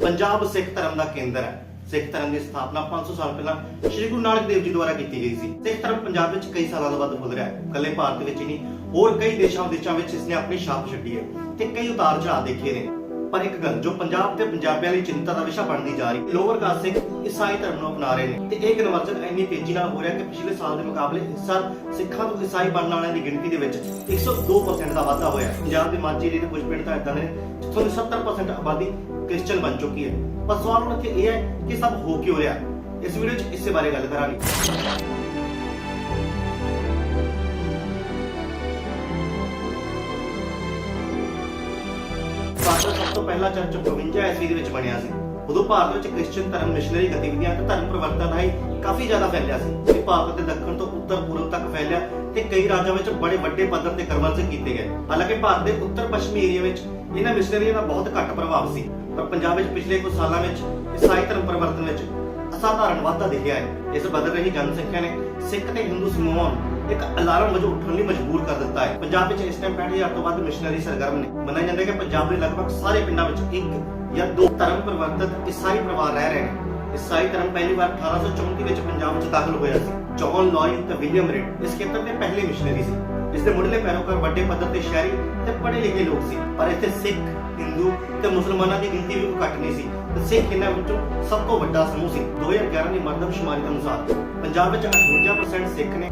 ਪੰਜਾਬ ਸਿੱਖ ਧਰਮ ਦਾ ਕੇਂਦਰ ਹੈ। ਸਿੱਖ ਧਰਮ ਦੀ ਸਥਾਪਨਾ 500 ਸਾਲ ਪਹਿਲਾਂ ਸ੍ਰੀ ਗੁਰੂ ਨਾਨਕ ਦੇਵ ਜੀ ਦੁਆਰਾ ਕੀਤੀ ਗਈ ਸੀ। ਸਿੱਖ ਧਰਮ ਪੰਜਾਬ ਵਿੱਚ ਕਈ ਸਾਲਾਂ ਤੋਂ ਵੱਧ ਫੁੱਲ ਰਿਹਾ ਹੈ। ਇਕੱਲੇ ਭਾਰਤ ਵਿੱਚ ਹੀ ਨਹੀਂ, ਹੋਰ ਕਈ ਦੇਸ਼ਾਂ ਵਿਦੇਸ਼ਾਂ ਵਿੱਚ ਇਸ ਨੇ ਆਪਣੀ ਛਾਪ ਛੱਡੀ ਹੈ ਤੇ ਕਈ ਉਤਾਰ ਚੜਾਅ ਦੇਖੇ ਨੇ। ਪਰ ਇੱਕ ਗੱਲ ਜੋ ਪੰਜਾਬ ਤੇ ਪੰਜਾਬੀਆਂ ਲਈ ਚਿੰਤਾ ਦਾ ਵਿਸ਼ਾ ਬਣਦੀ ਜਾ ਰਹੀ, ਲੋਅਰ ਕਾਸਟ ਸਿੱਖ ਈਸਾਈ ਧਰਮ ਨੂੰ ਅਪਣਾ ਰਹੇ ਨੇ। ਤੇ ਇਹ ਕਨਵਰਜਨ ਇੰਨੀ ਤੇਜ਼ੀ ਨਾਲ ਹੋ ਰਿਹਾ ਕਿ ਪਿਛਲੇ ਸਾਲ ਦੇ ਮੁਕਾਬਲੇ ਇਸ ਸਾਲ ਸਿੱਖਾਂ ਤੋਂ ਈਸਾਈ ਬਣਨ ਵਾਲਿਆਂ ਦੀ ਗਿਣਤੀ ਦੇ ਵਿੱਚ 102% ਦਾ ਵਾਧਾ ਹੋਇਆ। ਪੰਜਾਬ ਦੇ ਮਾਝੇ ਦੇ ਕੁਝ ਪਿੰਡ ਤਾਂ ਇਦਾਂ ਦੇ ਨੇ, ਜਿੱਥੋਂ 70% ਆਬਾਦੀ ਕ੍ਰਿਸਚੀਅਨ ਬਣ ਚੁੱਕੀ ਹੈ। ਪਰ ਸਵਾਲ ਹੁਣ ਇੱਥੇ ਇਹ ਹੈ ਕਿ ਸਭ ਹੋ ਕਿਉਂ ਰਿਹਾ? ਇਸ ਵੀਡੀਓ 'ਚ ਇਸੇ ਬਾਰੇ ਗੱਲ ਕਰਾਂਗੇ। ਭਾਰਤ ਸਭ ਤੋਂ ਪਹਿਲਾ ਚਰਚ 52 ਈਸਵੀ ਦੇ ਵਿੱਚ ਬਣਿਆ ਸੀ। ਉਦੋਂ ਭਾਰਤ ਵਿੱਚ ਕ੍ਰਿਸਚੀਅਨ ਧਰਮ ਮਿਸ਼ਨਰੀ ਗਤੀਵਿਧੀਆਂ ਤੇ ਧਰਮ ਪਰਿਵਰਤਨ ਰਾਹੀਂ ਕਾਫੀ ਜ਼ਿਆਦਾ ਫੈਲਿਆ ਸੀ। ਇਹ ਭਾਰਤ ਦੇ ਦੱਖਣ ਤੋਂ ਉੱਤਰ ਪੂਰਬ ਤੱਕ ਫੈਲਿਆ ਤੇ ਕਈ ਰਾਜਾਂ ਵਿੱਚ ਬੜੇ ਵੱਡੇ ਪੱਧਰ ਤੇ ਕਨਵਰਜਨ ਕੀਤੇ ਗਏ। ਹਾਲਾਂਕਿ ਭਾਰਤ ਦੇ ਉੱਤਰ ਪੱਛਮੀ ਏਰੀਆ ਵਿੱਚ ਇਹਨਾਂ ਮਿਸ਼ਨਰੀਆਂ ਦਾ ਬਹੁਤ ਘੱਟ ਪ੍ਰਭਾਵ ਸੀ। ਪਰ ਪੰਜਾਬ ਵਿੱਚ ਪਿਛਲੇ ਕੁਝ ਸਾਲਾਂ ਵਿੱਚ ਈਸਾਈ ਧਰਮ ਪਰਿਵਰਤਨ ਵਿੱਚ ਅਸਾਧਾਰਨ ਵਾਧਾ ਦਿਖਿਆ ਹੈ। ਇਸ ਬਦਲ ਰਹੀ ਜਨਸੰਖਿਆ ਨੇ ਸਿੱਖ ਤੇ ਹਿੰਦੂ ਸਮੂਹਾਂ ਨੂੰ ਇੱਕ ਅਲਾਰਮ ਵਜੋਂ ਉੱਠਣ ਲਈ ਮਜਬੂਰ ਕਰ ਦਿੱਤਾ ਹੈ। ਪੰਜਾਬ ਵਿੱਚ ਇਸ ਟਾਈਮ 65000 ਤੋਂ ਵੱਧ ਮਿਸ਼ਨਰੀ ਸਰਗਰਮ ਨੇ। ਮੰਨਿਆ ਜਾਂਦਾ ਹੈ ਕਿ ਪੰਜਾਬ ਦੇ ਲਗਭਗ ਸਾਰੇ ਪਿੰਡਾਂ ਵਿੱਚ ਇੱਕ ਜਾਂ ਦੋ ਧਰਮ ਪਰਿਵਰਤਿਤ ਈਸਾਈ ਪਰਿਵਾਰ ਰਹਿ ਰਹੇ ਨੇ। ਈਸਾਈ ਧਰਮ ਪਹਿਲੀ ਵਾਰ 1834 ਵਿੱਚ ਪੰਜਾਬ ਵਿੱਚ ਦਾਖਲ ਹੋਇਆ ਸੀ। ਜੌਨ ਲੌਇਨ ਤੇ ਵਿਲੀਅਮ ਰਿਡ ਇਸ ਖੇਤਰ ਦੇ ਪਹਿਲੇ ਮਿਸ਼ਨਰੀ ਸੀ। ਇਸ ਦੇ ਮੁੱਢਲੇ ਪੈਰੋਕਾਰ ਵੱਡੇ ਪੱਧਰ ਤੇ ਸ਼ਹਿਰੀ ਤੇ ਪੜ੍ਹੇ ਲਿਖੇ ਲੋਕ ਸੀ। ਪਰ ਇੱਥੇ ਸਿੱਖ, ਹਿੰਦੂ ਤੇ ਮੁਸਲਮਾਨਾਂ ਦੀ ਗਿਣਤੀ ਵੀ ਘੱਟ ਨਹੀਂ ਸੀ ਤੇ ਸਿੱਖ ਇਹਨਾਂ ਵਿੱਚੋਂ ਸਭ ਤੋਂ ਵੱਡਾ ਸਮੂਹ ਸੀ। 2011 ਦੀ ਮਰਦਮਸ਼ੁਮਾਰੀ ਦੇ ਅਨੁਸਾਰ ਪੰਜਾਬ ਵਿੱਚ 58% ਸਿੱਖ ਨੇ।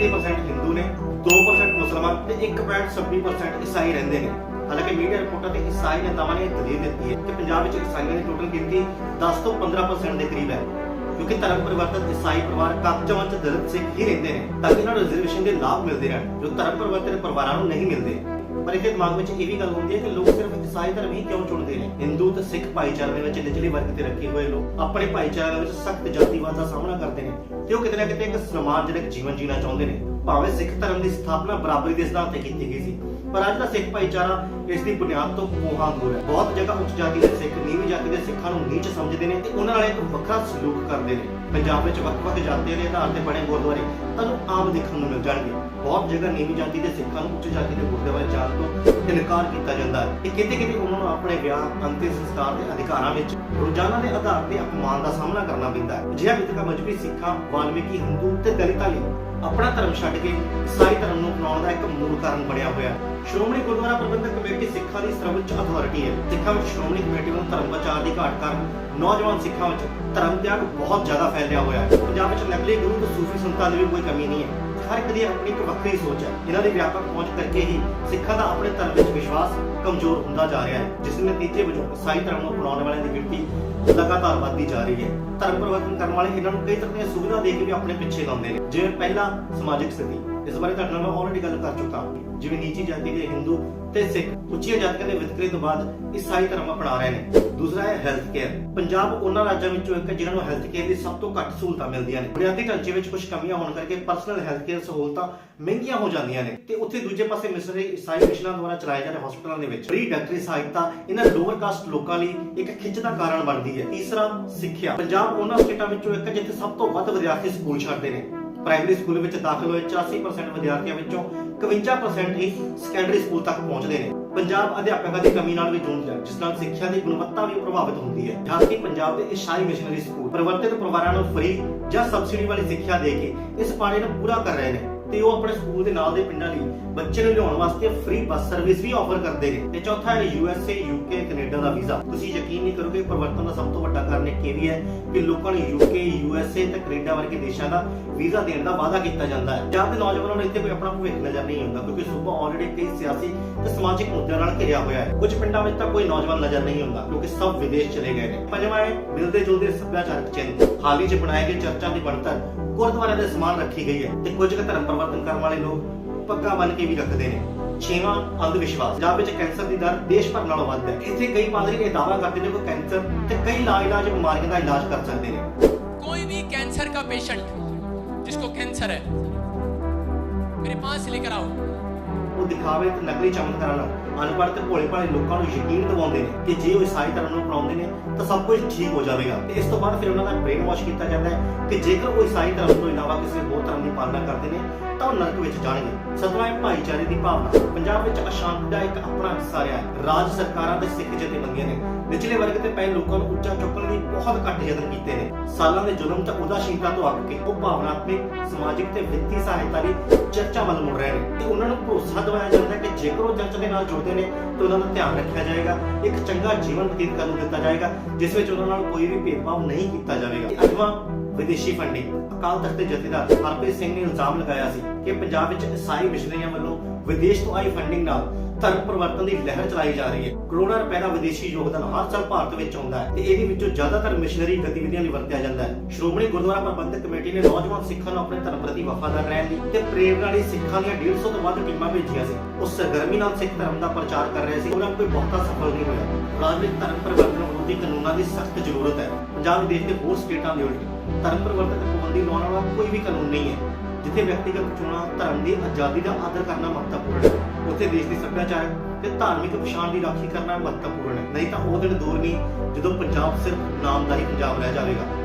38% ਹਿੰਦੂ ਨੇ 2% ਮੁਸਲਮਾਨ ਤੇ 1.26% ਈਸਾਈ ਰਹਿੰਦੇ ਨੇ। ਹਾਲਾਂਕਿ ਮੀਡੀਆ ਰਿਪੋਰਟਾਂ ਤੇ ਈਸਾਈ ਨੇਤਾਵਾਂ ਨੇ ਦਲੀਲ ਦਿੱਤੀ ਹੈ ਕਿ ਪੰਜਾਬ ਵਿੱਚ ਈਸਾਈਆਂ ਦੀ ਟੋਟਲ ਗਿਣਤੀ 10 ਤੋਂ 15% ਦੇ ਕਰੀਬ ਹੈ। ਕਿਉਂਕਿ ਧਰਮ ਪਰਿਵਰਤਨ ਈਸਾਈ ਪਰਿਵਾਰ ਕਾਬਜਾਂ ਵਿੱਚ ਦਲਿਤ ਸਿੱਖ ਹੀ ਰਹਿੰਦੇ ਨੇ, ਤਾਂ ਕਿ ਇਹਨਾਂ ਨੂੰ ਰਿਜ਼ਰਵੇਸ਼ਨ ਦੇ ਲਾਭ ਮਿਲਦੇ ਰਹਿਣ, ਜੋ ਧਰਮ ਪਰਿਵਰਤਨ ਪਰਿਵਾਰਾਂ ਨੂੰ ਨਹੀਂ ਮਿਲਦੇ। ਪਰ ਇਹਦੇ ਦਿਮਾਗ ਵਿੱਚ ਇਹ ਵੀ ਗੱਲ ਹੁੰਦੀ ਹੈ ਕਿ ਲੋਕ ਸਿਰਫ ਈਸਾਈ ਧਰਮ ਹੀ ਕਿਉਂ ਚੁਣਦੇ ਨੇ? ਹਿੰਦੂ ਤੇ ਸਿੱਖ ਭਾਈਚਾਰੇ ਦੇ ਵਿੱਚ ਨਿਚਲੇ ਵਰਗ ਤੇ ਰੱਖੇ ਹੋਏ ਲੋਕ ਆਪਣੇ ਭਾਈਚਾਰੇ ਦੇ ਵਿੱਚ ਸਖਤ ਜਾਤੀਵਾਦ ਦਾ ਸਾਹਮਣਾ ਕਰਦੇ ਨੇ ਤੇ ਉਹ ਕਿਤੇ ਨਾ ਕਿਤੇ ਇੱਕ ਸਮਾਜਿਕ ਜੀਵਨ ਜੀਣਾ ਚਾਹੁੰਦੇ ਨੇ। ਭਾਵੇਂ ਸਿੱਖ ਧਰਮ ਦੀ ਸਥਾਪਨਾ ਬਰਾਬਰੀ ਦੇ ਸਿਧਾਂਤ ਤੇ ਕੀਤੀ ਗਈ ਸੀ ਪਰ ਅੱਜ ਦਾ ਸਿੱਖ ਭਾਈਚਾਰਾ ਇਸ ਦੀ ਬੁਨਿਆਦ ਤੋਂ ਕੋਹਾਂ ਦੂਰ ਹੈ। ਬਹੁਤ ਜਗ੍ਹਾ ਉੱਚ ਜਾਤੀ ਦੇ ਸਿੱਖ, ਨੀਵੀਂ ਜਾਤੀ ਦੇ ਸਿੱਖਾਂ ਨੂੰ ਨੀਚ ਸਮਝਦੇ ਨੇ ਤੇ ਉਹਨਾਂ ਨਾਲ ਇੱਕ ਵੱਖਰਾ ਸਲੂਕ ਕਰਦੇ ਨੇ। ਪੰਜਾਬ ਵਿੱਚ ਵੱਖ-ਵੱਖ ਜਾਤੀਆਂ ਦੇ ਆਧਾਰ ਤੇ ਬਣੇ ਗੁਰਦੁਆਰੇ ਤੁਹਾਨੂੰ ਆਮ ਦੇਖਣ ਨੂੰ ਮਿਲ ਜਾਣਗੇ। ਬਹੁਤ ਜਗ੍ਹਾ ਨੀਵੀਂ ਜਾਤੀ ਦੇ ਸਿੱਖਾਂ ਨੂੰ ਉੱਚ ਜਾਤੀ ਦੇ ਗੁਰਦੁਆਰੇ ਜਾਣ ਤੋਂ ਇਨਕਾਰ ਕੀਤਾ ਜਾਂਦਾ ਹੈ। ਇਹ ਕਿਤੇ ਕਿਤੇ ਉਹਨਾਂ ਨੂੰ ਆਪਣੇ ਵਿਆਹ, ਅੰਤਿਮ ਸੰਸਕਾਰ ਦੇ ਅਧਿਕਾਰਾਂ ਵਿੱਚ ਰੋਜ਼ਾਨਾ ਦੇ ਆਧਾਰ ਤੇ ਅਪਮਾਨ ਦਾ ਸਾਹਮਣਾ ਕਰਨਾ ਪੈਂਦਾ ਹੈ। ਅਜਿਹਾ ਵਿਤਕਰਾ ਮਜਬੀ ਸਿੱਖਾਂ, ਵਾਲਮੀਕੀ, ਹਿੰਦੂ ਤੇ ਦਲਿਤਾਂ ਲਈ ਆਪਣਾ ਧਰਮ ਛੱਡ ਕੇ ਈਸਾਈ ਧਰਮ ਨੂੰ ਅਪਣਾਉਣ ਦਾ ਇੱਕ ਮੂਲ ਕਾਰਨ ਬਣਿਆ ਹੋਇਆ ਸ਼੍ਰੋਮਣੀ ਗੁਰਦੁਆਰਾ ਪ੍ਰਬੰਧਕ ਕਮੇਟੀ ਸਿੱਖਾਂ ਦੀ ਸਰਵਉੱਚ ਅਥਾਰਟੀ ਹੈ। ਸਿੱਖਾਂ ਵਿੱਚ ਸ਼੍ਰੋਮਣੀ ਕਮੇਟੀ ਵੱਲੋਂ ਧਰਮ ਪ੍ਰਚਾਰ ਦੀ ਘਾਟ ਕਾਰਨ ਨੌਜਵਾਨ ਸਿੱਖਾਂ ਵਿੱਚ ਧਰਮ ਤਿਆਗ ਬਹੁਤ ਜ਼ਿਆਦਾ ਫੈਲਿਆ ਹੋਇਆ ਹੈ। ਪੰਜਾਬ ਵਿੱਚ ਨਕਲੀ ਗੁਰੂ ਤੇ ਸੂਫੀ ਸੰਤਾਂ ਦੀ ਵੀ ਕੋਈ ਕਮੀ ਨਹੀਂ ਹੈ। ਹਰ ਇੱਕ ਦੀ ਆਪਣੀ ਇੱਕ ਵੱਖਰੀ ਸੋਚ ਹੈ। ਇਹਨਾਂ ਦੀ ਵਿਆਪਕ ਪਹੁੰਚ ਕਰਕੇ ਹੀ ਸਿੱਖਾਂ ਦਾ ਆਪਣੇ ਧਰਮ ਵਿੱਚ ਵਿਸ਼ਵਾਸ ਕਮਜ਼ੋਰ ਹੁੰਦਾ ਜਾ ਰਿਹਾ ਹੈ, ਜਿਸ ਦੇ ਨਤੀਜੇ ਵਜੋਂ ਈਸਾਈ ਧਰਮ ਨੂੰ ਅਪਣਾਉਣ ਵਾਲਿਆਂ ਦੀ ਗਿਣਤੀ ਲਗਾਤਾਰ ਵੱਧਦੀ ਜਾ ਰਹੀ ਹੈ। ਧਰਮ ਪਰਿਵਰਤਨ ਕਰਨ ਵਾਲੇ ਇਹਨਾਂ ਨੂੰ ਕਈ ਤਰ੍ਹਾਂ ਦੀਆਂ ਸੁਵਿਧਾ ਦੇ ਕੇ ਵੀ ਆਪਣੇ ਪਿੱਛੇ ਲਾਉਂਦੇ ਨੇ। ਜਿਵੇਂ ਪਹਿਲਾ ਸਮਾਜਿਕ ਸਥਿਤੀ। ਇਸ ਬਾਰੇ ਤੁਹਾਡੇ ਨਾਲ ਮੈਂ ਆਲਰੇਡੀ ਗੱਲ ਕਰ ਚੁੱਕਾ ਜਿਵੇਂ ਨੀਚੀ ਜਾਤੀ ਦੇ ਹਿੰਦੂ ਤੇ ਸਿੱਖ ਉੱਚੀਆਂ ਜਾਤੀਆਂ ਦੇ ਵਿਤਕਰੇ ਤੋਂ ਬਾਅਦ ਈਸਾਈ ਧਰਮ ਅਪਣਾ ਰਹੇ ਨੇ। ਦੂਸਰਾ ਹੈ ਹੈਲਥ ਕੇਅਰ ਪੰਜਾਬ ਉਹਨਾਂ ਰਾਜਾਂ ਵਿੱਚੋਂ ਇੱਕ ਹੈ ਜਿਨ੍ਹਾਂ ਨੂੰ ਹੈਲਥ ਕੇਅਰ ਦੀ ਸਭ ਤੋਂ ਘੱਟ ਸਹੂਲਤਾਂ ਮਿਲਦੀਆਂ ਨੇ। ਬੁਨਿਆਦੀ ਢਾਂਚੇ ਵਿੱਚ ਕੁਝ ਕਮੀਆਂ ਹੋਣ ਕਰਕੇ ਪਰਸਨਲ ਹੈਲਥ ਕੇਅਰ ਸਹੂਲਤਾਂ ਮਹਿੰਗੀਆਂ ਹੋ ਜਾਂਦੀਆਂ ਨੇ ਤੇ ਉੱਥੇ ਦੂਜੇ ਪਾਸੇ ਮਿਸਰੀ ਈਸਾਈ ਮਿਸ਼ਨਾਂ ਦੁਆਰਾ ਚਲਾਏ ਜਾਂਦੇ ਹਸਪਤਾਲਾਂ ਦੇ ਵਿੱਚ। ਫ੍ਰੀ ਡਾਕਟਰੀ ਸਹਾਇਤਾ ਇਹਨਾਂ ਲੋਅਰ ਕਾਸਟ ਲੋਕਾਂ ਲਈ ਇੱਕ ਖਿੱਚ ਦਾ ਕਾਰਨ ਬਣਦੀ ਹੈ। ਤੀਸਰਾ, ਸਿੱਖਿਆ। ਪੰਜਾਬ ਉਹਨਾਂ ਸਟੇਟਾਂ ਵਿੱਚੋਂ ਇੱਕ ਜਿੱਥੇ ਸਭ ਤੋਂ ਵੱਧ ਵਿਦਿਆਰਥੀ ਸਕੂਲ ਛੱਡਦੇ ਨੇ। ਪ੍ਰਾਇਮਰੀ ਸਕੂਲ ਵਿੱਚ ਦਾਖਲ ਹੋਏ 84% ਵਿਦਿਆਰਥੀਆਂ ਵਿੱਚੋਂ 51% ਹੀ ਸੈਕੰਡਰੀ ਸਕੂਲ ਤੱਕ ਪਹੁੰਚਦੇ ਨੇ। ਪੰਜਾਬ ਅਧਿਆਪਕਾਂ ਦੀ ਕਮੀ ਨਾਲ ਵੀ ਜੂਝਦਾ ਹੈ ਜਿਸ ਨਾਲ ਸਿੱਖਿਆ ਦੀ ਗੁਣਵੱਤਾ ਵੀ ਪ੍ਰਭਾਵਿਤ ਹੁੰਦੀ ਹੈ। ਜਦਕਿ ਪੰਜਾਬ ਦੇ ਈਸਾਈ ਮਿਸ਼ਨਰੀ ਸਕੂਲ ਪਰਿਵਰਤਿਤ ਪਰਿਵਾਰਾਂ ਨੂੰ ਫ੍ਰੀ ਜਾਂ ਸਬਸਿਡੀ ਵਾਲੀ ਸਿੱਖਿਆ ਦੇ ਕੇ ਇਸ ਪਾੜੇ ਨੂੰ ਪੂਰਾ ਕਰ ਰਹੇ ਨੇ ਤੇ ਉਹ ਆਪਣੇ ਸਕੂਲ ਦੇ ਨਾਲ ਦੇ ਪਿੰਡਾਂ ਲਈ ਬੱਚੇ ਨੂੰ ਲਿਆਉਣ ਵਾਸਤੇ ਫ੍ਰੀ ਬੱਸ ਸਰਵਿਸ ਵੀ ਆਫਰ ਕਰਦੇ ਨੇ। ਤੇ ਚੌਥਾ ਹੈ ਯੂਐਸਏ ਯੂਕੇ ਕੈਨੇਡਾ ਦਾ ਵੀਜ਼ਾ। ਤੁਸੀਂ ਯਕੀਨ ਨਹੀਂ ਕਰੋਗੇ, ਪਰਿਵਰਤਨ ਦਾ ਸਭ ਤੋਂ ਵੱਡਾ ਕਾਰਨ ਇਹ ਵੀ ਹੈ ਕਿ ਲੋਕਾਂ ਨੂੰ ਯੂਕੇ ਯੂਐਸਏ ਤੇ ਕੈਨੇਡਾ ਵਰਗੇ ਦੇਸ਼ਾਂ ਦਾ ਵੀਜ਼ਾ ਦੇਣ ਦਾ ਵਾਅਦਾ ਕੀਤਾ ਜਾਂਦਾ ਹੈ। ਪੰਜਾਬ ਦੇ ਨੌਜਵਾਨਾਂ ਨੂੰ ਇੱਥੇ ਕੋਈ ਆਪਣਾ ਭਵਿੱਖ ਨਜ਼ਰ ਨਹੀਂ ਆਉਂਦਾ ਕਿਉਂਕਿ ਸੂਬਾ ਆਲਰੇਡੀ ਕਈ ਸਿਆਸੀ ਤੇ ਸਮਾਜਿਕ ਮੁੱਦਿਆਂ ਨਾਲ ਘਿਰਿਆ ਹੋਇਆ ਹੈ। ਕੁਝ ਪਿੰਡਾਂ ਵਿੱਚ ਤਾਂ ਕੋਈ ਨੌਜਵਾਨ ਨਜ਼ਰ ਨਹੀਂ ਆਉਂਦਾ ਕਿਉਂਕਿ ਸਭ ਵਿਦੇਸ਼ ਚਲੇ ਗਏ ਨੇ। ਪੰਜਵਾਂ ਹੈ, ਮਿਲਦੇ ਜੁਲਦੇ ਸੱਭਿਆਚਾਰਕ ਚਿੰਨ੍ਹ। ਹਾਲ ਹੀ 'ਚ ਬਣਾਏ ਗਏ ਚਰਚਾਂ ਦੀ ਬਣਤਰ ਗੁਰਦੁਆਰੇ ਦੇ ਸਮਾਨ ਰੱਖੀ ਗਈ ਹੈ ਤੇ ਕੁਝ ਕੁ ਧਰਮ ਪਰਿਵਰਤਨ ਕਰਨ ਵਾਲੇ ਲੋਕ ਪੱਗਾ ਬਣ ਕੇ ਵੀ ਰੱਖਦੇ ਨੇ। ਛੇਵਾਂ ਅੰਧ ਵਿਸ਼ਵਾਸ ਪੰਜਾਬ ਵਿੱਚ ਕੈਂਸਰ ਦੀ ਦਰ ਦੇਸ਼ ਭਰ ਨਾਲੋਂ ਵੱਧ ਹੈ ਇੱਥੇ ਕਈ ਪਾਦਰੀ ਇਹ ਦਾਅਵਾ ਕਰਦੇ ਨੇ ਕਿ ਕੈਂਸਰ ਤੇ ਕਈ ਲਾਇਲਾਜ ਬਿਮਾਰੀਆਂ ਦਾ ਇਲਾਜ ਕਰ ਸਕਦੇ ਨੇ कोई भी कैंसर का पेशेंट जिसको कैंसर है मेरे पास लेकर आओ ਉਹ ਦਿਖਾਵੇ ਤੇ ਨਕਲੀ ਚਮਤਕਾਰਾਂ ਨਾਲ ਅਨਪੜ੍ਹ ਤੇ ਭੋਲੇ ਭਾਲੇ ਲੋਕਾਂ ਨੂੰ ਯਕੀਨ ਦਿਵਾਉਂਦੇ ਨੇ ਕਿ ਜੇ ਉਹ ਈਸਾਈ ਧਰਮ ਨੂੰ ਅਪਣਾਉਂਦੇ ਨੇ, ਤਾਂ ਸਭ ਕੁਝ ਠੀਕ ਹੋ ਜਾਵੇਗਾ। ਤੇ ਇਸ ਤੋਂ ਬਾਅਦ ਫਿਰ ਉਹਨਾਂ ਦਾ ਬ੍ਰੇਨ ਵਾਸ਼ ਕੀਤਾ ਜਾਂਦਾ ਹੈ ਕਿ ਜੇਕਰ ਉਹ ਈਸਾਈ ਧਰਮ ਤੋਂ ਇਲਾਵਾ ਕਿਸੇ ਹੋਰ ਧਰਮ ਦੀ ਪਾਲਣਾ ਕਰਦੇ ਨੇ, ਤਾਂ ਉਹ ਨਰਕ ਵਿੱਚ ਜਾਣਗੇ। ਸਤਵਾਂ ਭਾਈਚਾਰੇ ਦੀ ਭਾਵਨਾ ਪੰਜਾਬ ਵਿੱਚ ਅਸ਼ਾਂਤੀ ਦਾ ਇੱਕ ਆਪਣਾ ਹਿੱਸਾ ਰਿਹਾ ਹੈ। ਰਾਜ ਸਰਕਾਰਾਂ ਦੇ ਸਿੱਖ ਜਥੇਬੰਦੀਆਂ ਨੇ ਨਿਚਲੇ ਵਰਗ ਤੇ ਪਏ ਲੋਕਾਂ ਨੂੰ ਉੱਚਾ ਚੁੱਕਣ ਲਈ ਬਹੁਤ ਘੱਟ ਯਤਨ ਕੀਤੇ ਨੇ। ਸਾਲਾਂ ਦੇ ਜ਼ੁਲਮ ਤੇ ਉਦਾਸੀਨਤਾ ਤੋਂ ਅੱਕ ਕੇ ਉਹ ਭਾਵਨਾਤਮਕ, ਸਮਾਜਿਕ ਤੇ ਵਿੱਤੀ ਸਹਾਇਤਾ ਲਈ ਚਰਚਾ ਵੱਲ ਮੁੜ ਰਹੇ ਨੇ। ਤੇ ਉਹਨਾਂ ਨੂੰ ਭਰੋਸਾ ਦਿਵਾਇਆ ਜਾਂਦਾ ਹੈ ਕਿ ਜੇਕਰ ਉਹ ਚਰਚ ਦੇ ਨਾਲ ਜੁੜਦੇ ਨੇ, ਤਾਂ ਉਹਨਾਂ ਦਾ ਧਿਆਨ ਰੱਖਿਆ ਜਾਏਗਾ, ਇੱਕ ਚੰਗਾ ਜੀਵਨ ਬਤੀਤ ਕਰਨ ਦਿੱਤਾ ਜਾਏਗਾ, ਜਿਸ ਵਿੱਚ ਉਹਨਾਂ ਨਾਲ ਕੋਈ ਵੀ ਭੇਦਭਾਵ ਨਹੀਂ ਕੀਤਾ ਜਾਵੇਗਾ। ਅੱਠਵਾਂ ਵਿਦੇਸ਼ੀ ਫੰਡਿੰਗ, ਅਕਾਲ ਤਖਤ ਦੇ ਜਥੇਦਾਰ ਹਰਪ੍ਰੀਤ ਸਿੰਘ ਨੇ ਇਲਜ਼ਾਮ ਲਗਾਇਆ ਸੀ ਕਿ ਪੰਜਾਬ ਵਿੱਚ ਈਸਾਈ ਮਿਸ਼ਨਰੀਆਂ ਵੱਲੋਂ ਵਿਦੇਸ਼ ਤੋਂ ਆਈ ਫੰਡਿੰਗ ਨਾਲ ਧਰਮ ਪਰਿਵਰਤਨ ਦੀ ਲਹਿਰ ਚਲਾਈ ਜਾ ਰਹੀ ਹੈ। ਕਰੋੜਾਂ ਰੁਪਏ ਦਾ ਵਿਦੇਸ਼ੀ ਯੋਗਦਾਨ ਹਰ ਸਾਲ ਭਾਰਤ ਵਿੱਚ ਆਉਂਦਾ ਹੈ ਤੇ ਇਹਦੇ ਵਿੱਚੋਂ ਜ਼ਿਆਦਾਤਰ ਮਿਸ਼ਨਰੀ ਗਤੀਵਿਧੀਆਂ ਲਈ ਵਰਤਿਆ ਜਾਂਦਾ ਹੈ। ਸ਼੍ਰੋਮਣੀ ਗੁਰਦੁਆਰਾ ਪ੍ਰਬੰਧਕ ਕਮੇਟੀ ਨੇ ਨੌਜਵਾਨ ਸਿੱਖਾਂ ਨੂੰ ਆਪਣੇ ਧਰਮ ਪ੍ਰਤੀ ਵਫਾਦਾਰ ਰਹਿਣ ਲਈ ਤੇ ਪ੍ਰੇਰਣਾ ਲਈ ਸਿੱਖਾਂ ਦੀਆਂ 150 ਤੋਂ ਵੱਧ ਟੀਮਾਂ ਭੇਜੀਆਂ ਸੀ। ਉਸ ਸਰਗਰਮੀ ਨਾਲ ਸਿੱਖ ਧਰਮ ਦਾ ਪ੍ਰਚਾਰ ਕਰ ਰਹੇ ਸੀ। ਉਹਨਾਂ ਕੋਈ ਬਹੁਤਾ ਸਫਲ ਨਹੀਂ ਹੋਇਆ। ਰਾਜਨੀਤਿਕ ਧਰਮ ਪਰਿਵਰਤਨ ਵਿਰੋਧੀ ਕਾਨੂੰਨਾਂ ਦੀ ਸਖਤ ਜ਼ਰੂਰਤ ਹੈ। ਪੰਜਾਬ ਦੇਸ਼ ਦੇ ਹੋਰ ਸਟੇਟਾਂ ਦੇ ਉਲਟ ਧਰਮ ਪਰਿਵਰਤਨ ਤੇ ਪਾਬੰਦੀ ਲਾਉਣ ਵਾਲਾ ਕੋਈ ਵੀ ਕਾਨੂੰਨ ਨਹੀਂ ਹੈ। ਜਿੱਥੇ ਵਿਅਕਤੀਗਤ ਚੋਣਾਂ ਧਰਮ ਦੀ ਆਜ਼ਾਦੀ ਦਾ ਆਦਰ ਕਰਨਾ ਮਹੱਤਵਪੂਰਨ ਹੈ। ਉੱਥੇ ਦੇਸ਼ ਦੀ ਸੱਭਿਆਚਾਰ ਤੇ ਧਾਰਮਿਕ ਪਛਾਣ ਦੀ ਰਾਖੀ ਕਰਨਾ ਮਹੱਤਵਪੂਰਨ ਹੈ। ਨਹੀਂ ਤਾਂ ਉਹ ਦਿਨ ਦੂਰ ਨਹੀਂ, ਜਦੋਂ ਪੰਜਾਬ ਸਿਰਫ ਨਾਮ ਦਾ ਹੀ ਪੰਜਾਬ ਰਹਿ ਜਾਵੇਗਾ।